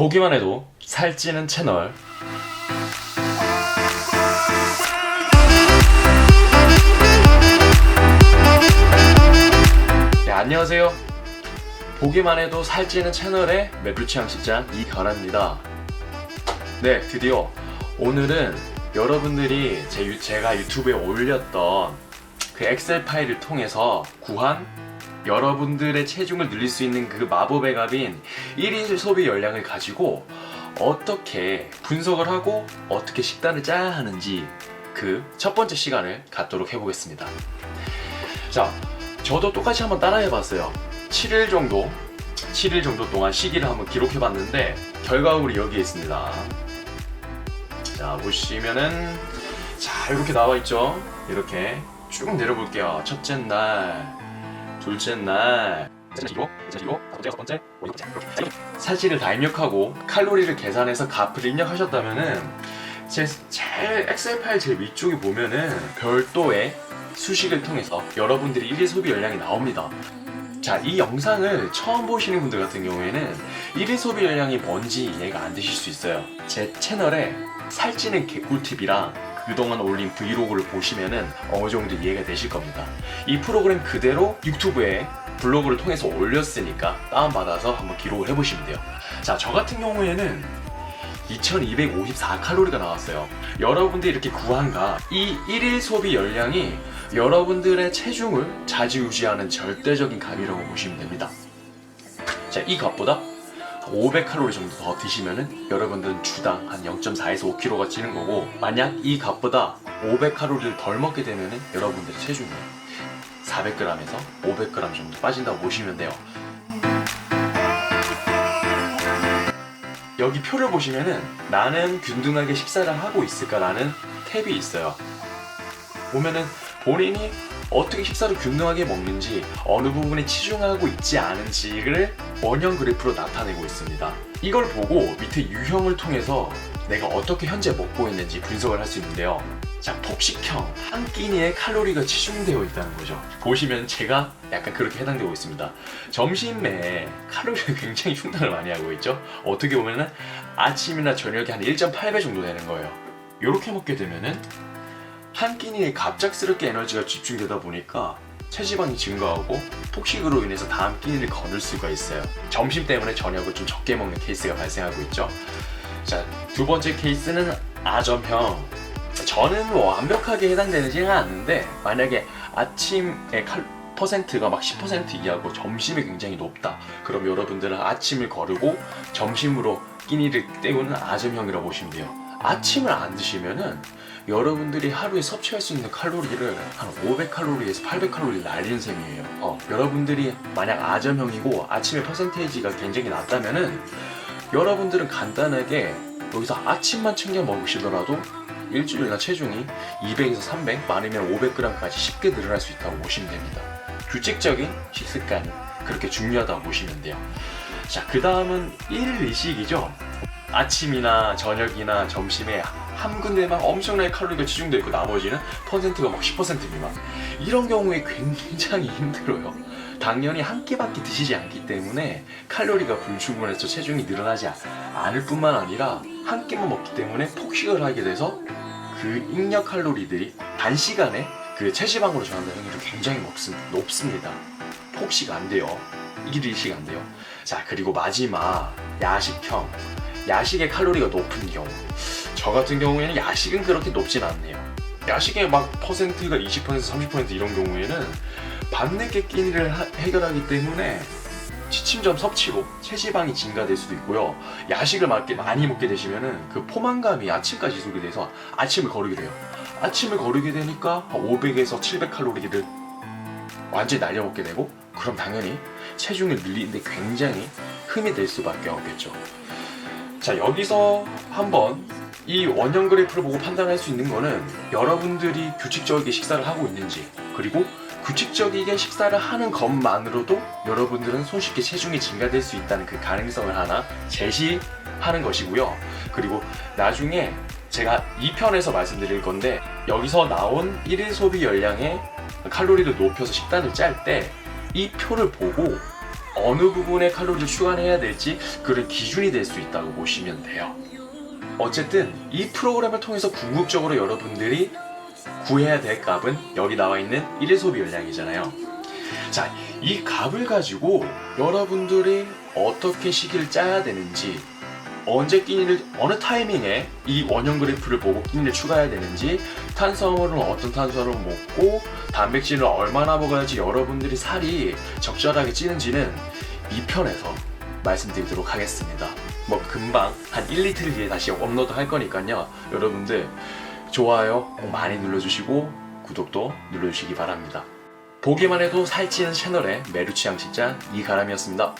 보기만 해도 살찌는 채널. 네, 안녕하세요. 보기만 해도 살찌는 채널의 매불취향 식장 이결아입니다. 네 드디어 오늘은 여러분들이 제, 유- 제가 유튜브에 올렸던 그 엑셀 파일을 통해서 구한 여러분들의 체중을 늘릴 수 있는 그 마법의 갑인 1인 소비 열량을 가지고 어떻게 분석을 하고 어떻게 식단을 짜야 하는지 그 첫 번째 시간을 갖도록 해보겠습니다. 자, 저도 똑같이 한번 따라해봤어요. 7일 정도, 7일 정도 동안 시기를 한번 기록해봤는데 결과물이 여기에 있습니다. 자, 보시면은 자 이렇게 나와 있죠. 이렇게 쭉 내려볼게요. 첫째 날, 둘째 날, 날, 다섯째, 여섯 번째, 일곱 사실을 다 입력하고 칼로리를 계산해서 값을 입력하셨다면은 제 제일 엑셀 파일 제일 위쪽에 보면은 별도의 수식을 통해서 여러분들이 일일 소비 열량이 나옵니다. 자, 이 영상을 처음 보시는 분들 같은 경우에는 일일 소비 열량이 뭔지 이해가 안 되실 수 있어요. 제 채널에 살찌는 개꿀팁이랑 그동안 올린 브이로그를 보시면은 어느 정도 이해가 되실 겁니다. 이 프로그램 그대로 유튜브에 블로그를 통해서 올렸으니까 다운받아서 한번 기록을 해보시면 돼요. 자, 저 같은 경우에는 2254칼로리가 나왔어요. 여러분들이 이렇게 구한가 이 1일 소비 열량이 여러분들의 체중을 좌지우지하는 절대적인 값이라고 보시면 됩니다. 자, 이 값보다 500칼로리 정도 더 드시면은 여러분들은 주당 한 0.4에서 5kg가 찌는 거고 만약 이 값보다 500칼로리를 덜 먹게 되면은 여러분들의 체중이 400g에서 500g 정도 빠진다고 보시면 돼요. 여기 표를 보시면은 나는 균등하게 식사를 하고 있을까라는 탭이 있어요. 보면은 본인이 어떻게 식사를 균등하게 먹는지 어느 부분에 치중하고 있지 않은지를 원형 그래프로 나타내고 있습니다. 이걸 보고 밑에 유형을 통해서 내가 어떻게 현재 먹고 있는지 분석을 할 수 있는데요. 자, 폭식형 한 끼니에 칼로리가 치중되어 있다는 거죠. 보시면 제가 약간 그렇게 해당되고 있습니다. 점심에 칼로리를 굉장히 흉당을 많이 하고 있죠. 어떻게 보면은 아침이나 저녁에 한 1.8배 정도 되는 거예요. 이렇게 먹게 되면은 한 끼니에 갑작스럽게 에너지가 집중되다 보니까 체지방이 증가하고 폭식으로 인해서 다음 끼니를 거둘 수가 있어요. 점심 때문에 저녁을 좀 적게 먹는 케이스가 발생하고 있죠. 자, 두 번째 케이스는 아점형. 저는 뭐 완벽하게 해당되지는 않는데 만약에 아침에 칼 퍼센트가 막 10% 이하고 점심이 굉장히 높다. 그럼 여러분들은 아침을 거르고 점심으로 끼니를 때우는 아점형이라고 보시면 돼요. 아침을 안 드시면은 여러분들이 하루에 섭취할 수 있는 칼로리를 한 500칼로리에서 800칼로리 날리는 셈이에요. 어, 여러분들이 만약 아점형이고 아침에 퍼센테이지가 굉장히 낮다면은 여러분들은 간단하게 여기서 아침만 챙겨 먹으시더라도 일주일날 체중이 200에서 300, 많으면 500g까지 쉽게 늘어날 수 있다고 보시면 됩니다. 규칙적인 식습관이 그렇게 중요하다고 보시면 돼요. 자, 그 다음은 1일 이식이죠. 아침이나 저녁이나 점심에 한 군데만 엄청나게 칼로리가 치중되어 있고 나머지는 퍼센트가 막 10% 미만. 이런 경우에 굉장히 힘들어요. 당연히 한 끼밖에 드시지 않기 때문에 칼로리가 불충분해서 체중이 늘어나지 않을 뿐만 아니라 한 끼만 먹기 때문에 폭식을 하게 돼서 그 잉여 칼로리들이 단시간에 그 체지방으로 전환되는 확률이 굉장히 높습, 높습니다. 폭식 안 돼요. 일일식 안 돼요. 자 그리고 마지막 야식형 야식의 칼로리가 높은 경우 저 같은 경우에는 야식은 그렇게 높진 않네요. 야식의 막 퍼센트가 20% 30% 이런 경우에는 밤늦게 끼니를 하- 해결하기 때문에 취침점 섭취로 체지방이 증가될 수도 있고요. 야식을 많게 많이 먹게 되시면은 그 포만감이 아침까지 지속이 돼서 아침을 거르게 돼요. 아침을 거르게 되니까 500에서 700 칼로리를 완전히 날려먹게 되고 그럼 당연히 체중을 늘리는데 굉장히 흠이 될 수밖에 없겠죠. 자 여기서 한번 이 원형 그래프를 보고 판단할 수 있는 거는 여러분들이 규칙적이게 식사를 하고 있는지 그리고 규칙적이게 식사를 하는 것만으로도 여러분들은 손쉽게 체중이 증가될 수 있다는 그 가능성을 하나 제시하는 것이고요. 그리고 나중에 제가 2편에서 말씀드릴 건데 여기서 나온 1일 소비 열량의 칼로리를 높여서 식단을 짤 때 이 표를 보고 어느 부분에 칼로리를 추가해야 될지 그런 기준이 될 수 있다고 보시면 돼요. 어쨌든 이 프로그램을 통해서 궁극적으로 여러분들이 구해야 될 값은 여기 나와 있는 1일 소비 열량이잖아요. 자, 이 값을 가지고 여러분들이 어떻게 시기를 짜야 되는지, 언제 끼니를, 어느 타이밍에 이 원형 그래프를 보고 끼니를 추가해야 되는지, 탄수화물은 어떤 탄수화물을 먹고, 단백질을 얼마나 먹어야지 여러분들이 살이 적절하게 찌는지는 이 편에서 말씀드리도록 하겠습니다. 뭐 금방 한 1, 이틀 뒤에 다시 업로드 할 거니까요. 여러분들 좋아요 꼭 많이 눌러주시고 구독도 눌러주시기 바랍니다. 보기만 해도 살찌는 채널의 메루치 양식장 이가람이었습니다.